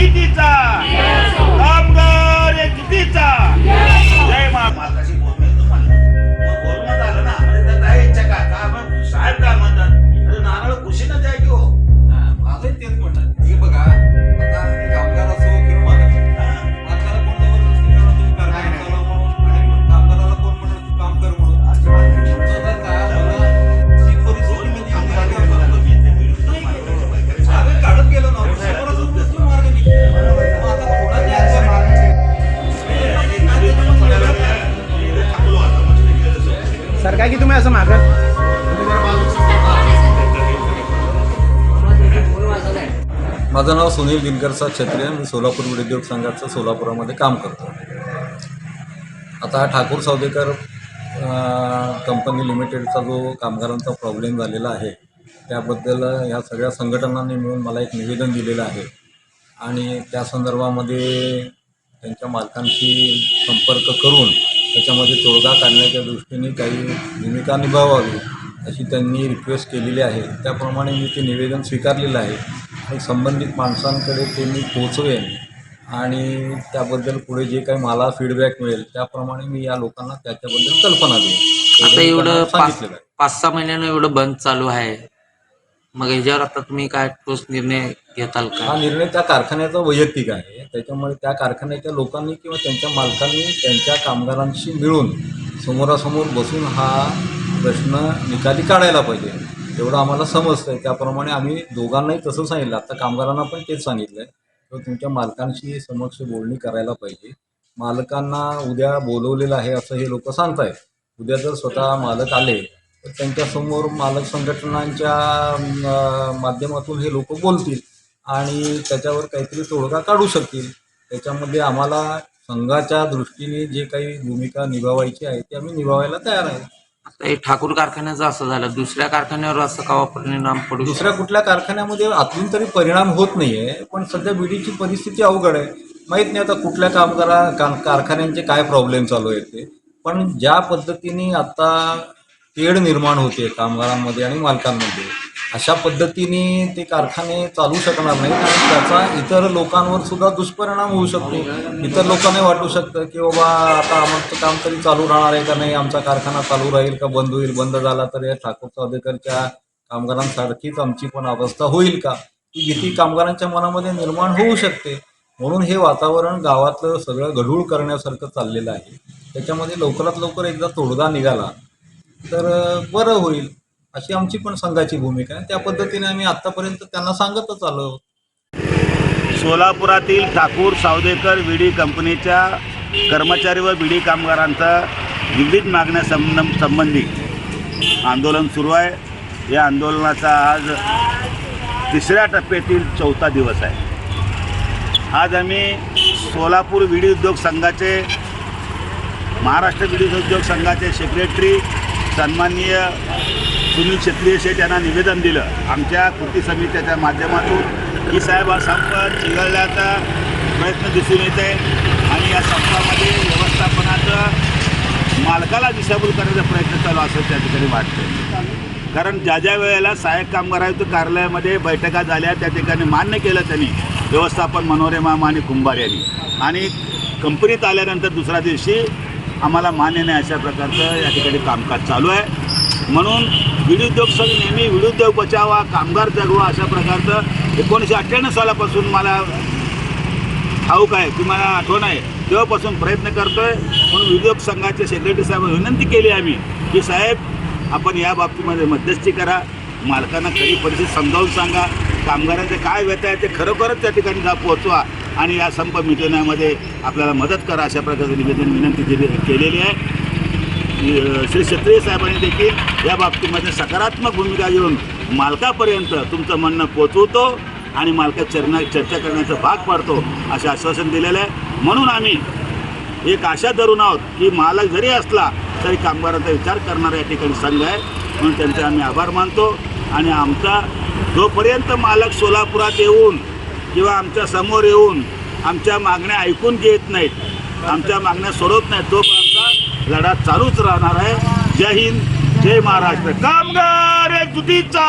भीतीचा sir काय की तुम्ही असं मागं? माझं नाव सुनील दिनकरचा क्षत्रिय मी सोलापूर उद्योग संघाचं सोलापुरामध्ये काम करतो. आता ठाकूर सावदेकर कंपनी लिमिटेडचा जो कामगारांचा प्रॉब्लेम झालेला आहे त्याबद्दल ह्या सगळ्या संघटनांनी मिळून मला एक निवेदन दिलेलं आहे. आणि त्या संदर्भामध्ये त्यांच्या मालकांशी संपर्क करून त्याच्यामध्ये तोडगा काढण्याच्या दृष्टीने काही भूमिका निभावावी अशी त्यांनी रिक्वेस्ट केलेली आहे. त्याप्रमाणे मी ते निवेदन स्वीकारलेलं आहे. आणि संबंधित माणसांकडे ते मी पोचवेन आणि त्याबद्दल पुढे जे काही मला फीडबॅक मिळेल त्याप्रमाणे मी या लोकांना त्याच्याबद्दल कल्पना देईन. आता एवढं सांगितलेलं आहे. पाच सहा महिन्यानं एवढं बंद चालू आहे. मग याच्यावर आता तुम्ही काय ठोस निर्णय घेताल हा का निर्णय त्या कारखान्याचा वैयक्तिक आहे. त्याच्यामुळे त्या कारखान्याच्या लोकांनी किंवा त्यांच्या मालकांनी त्यांच्या कामगारांशी मिळून समोरासमोर बसून हा प्रश्न निकाली काढायला पाहिजे. एवढं आम्हाला समजतं आहे त्याप्रमाणे आम्ही दोघांनाही तसं सांगितलं. आता कामगारांना पण तेच सांगितलं आहे तर तुमच्या मालकांशी समक्ष बोलणी करायला पाहिजे. मालकांना उद्या बोलवलेलं आहे असं हे लोक सांगतायत. उद्या जर स्वतः मालक आले त्यांच्यासमोर मालक संघटनांच्या माध्यमातून हे लोक बोलतील आणि त्याच्यावर काहीतरी तोडगा काढू शकतील. त्याच्यामध्ये आम्हाला संघाच्या दृष्टीने जे काही भूमिका निभावायची आहे ती आम्ही निभावायला तयार आहे. आता हे ठाकूर कारखान्याचं असं झालं दुसऱ्या कारखान्यावर असं का परिणाम पडू? दुसऱ्या कुठल्या कारखान्यामध्ये अजून तरी परिणाम होत नाही आहे पण सध्या बीडीची परिस्थिती अवघड आहे. माहीत नाही आता कुठल्या कामगारा का कारखान्यांचे काय प्रॉब्लेम चालू आहेत ते. पण ज्या पद्धतीने आता तेढ निर्माण होते कामगारांमध्ये आणि मालकांमध्ये. अशा पद्धतीने ते कारखाने चालू शकणार नाहीत आणि त्याचा इतर लोकांवर सुद्धा दुष्परिणाम होऊ शकतो. इतर लोकांनाही वाटू शकतं की बाबा आता आमचं काम तरी चालू राहणार आहे का नाही? आमचा कारखाना चालू राहील का? बंद होईल? बंद झाला तर या ठाकूर चावदेकरच्या कामगारांसारखीच आमची पण अवस्था होईल का? ही भीती कामगारांच्या मनामध्ये निर्माण होऊ शकते. म्हणून हे वातावरण गावातलं सगळं गढूळ करण्यासारखं चाललेलं आहे. त्याच्यामध्ये लवकरात लवकर एकदा तोडगा निघाला. तर बरं होईल अशी आमची पण संघाची भूमिका आहे. त्या पद्धतीने आम्ही आत्तापर्यंत त्यांना सांगतच आलो सोलापुरातील ठाकूर सावदेकर विडी कंपनीच्या कर्मचारी व विडी कामगारांचा विविध मागण्या संबंध संबंधी आंदोलन सुरू आहे. या आंदोलनाचा आज तिसऱ्या टप्प्यातील चौथा दिवस आहे. आज आम्ही सोलापूर विडी उद्योग संघाचे महाराष्ट्र विडी उद्योग संघाचे सेक्रेटरी सन्माननीय सुनील छेत्री शेठ यांना निवेदन दिलं. आमच्या कृती समितीच्या माध्यमातून की साहेब हा संप चिघळण्याचा प्रयत्न दिसून येत आहे आणि या संपामध्ये व्यवस्थापनाचं मालकाला दिशाभूल करण्याचा प्रयत्न चालू असं त्या ठिकाणी वाटतं कारण ज्या ज्या वेळेला सहाय्यक कामगार आयुक्त कार्यालयामध्ये बैठका झाल्या त्या ठिकाणी मान्य केलं त्यांनी. व्यवस्थापन मनोरे मामा आणि कुंभार यांनी. आणि कंपनीत आल्यानंतर दुसऱ्या दिवशी आम्हाला मान्य नाही अशा प्रकारचं या ठिकाणी कामकाज चालू आहे. म्हणून विद्युद्योग संघ नेहमी विद्युद्योग बचावा कामगार जगवा अशा प्रकारचं एकोणीसशे अठ्ठ्याण्णव सालापासून मला ठाऊक आहे की मला आठवण आहे. तेव्हापासून प्रयत्न करतो आहे म्हणून उद्योग संघाचे सेक्रेटरी साहेब विनंती केली आम्ही की साहेब आपण या बाबतीमध्ये मध्यस्थी करा. मालकांना खरी परिस्थिती समजावून सांगा. कामगारांचे काय व्यथा आहे ते खरोखरच त्या ठिकाणी जा पोहोचवा. आणि या संप मिटवण्यामध्ये आपल्याला मदत करा अशा प्रकारचं निवेदन विनंती दिली केलेली आहे. श्री क्षत्रिय साहेबांनी देखील या बाबतीमध्ये सकारात्मक भूमिका घेऊन मालकापर्यंत तुमचं म्हणणं पोचवतो आणि मालका चरणा चर्चा करण्याचा भाग पाडतो असे आश्वासन दिलेलं आहे. म्हणून आम्ही एक आशा धरून आहोत की मालक जरी असला तरी कामगारांचा विचार करणारा या ठिकाणी संघ आहे. म्हणून त्यांचे आम्ही आभार मानतो आणि आमचा जोपर्यंत मालक सोलापुरात येऊन किंवा आमच्यासमोर येऊन आमच्या मागण्या ऐकून घेत नाहीत आमच्या मागण्या सोडवत नाहीत तोपर्यंत लढा चालूच राहणार आहे. जय हिंद जय महाराष्ट्र. कामगार एकजुटीचा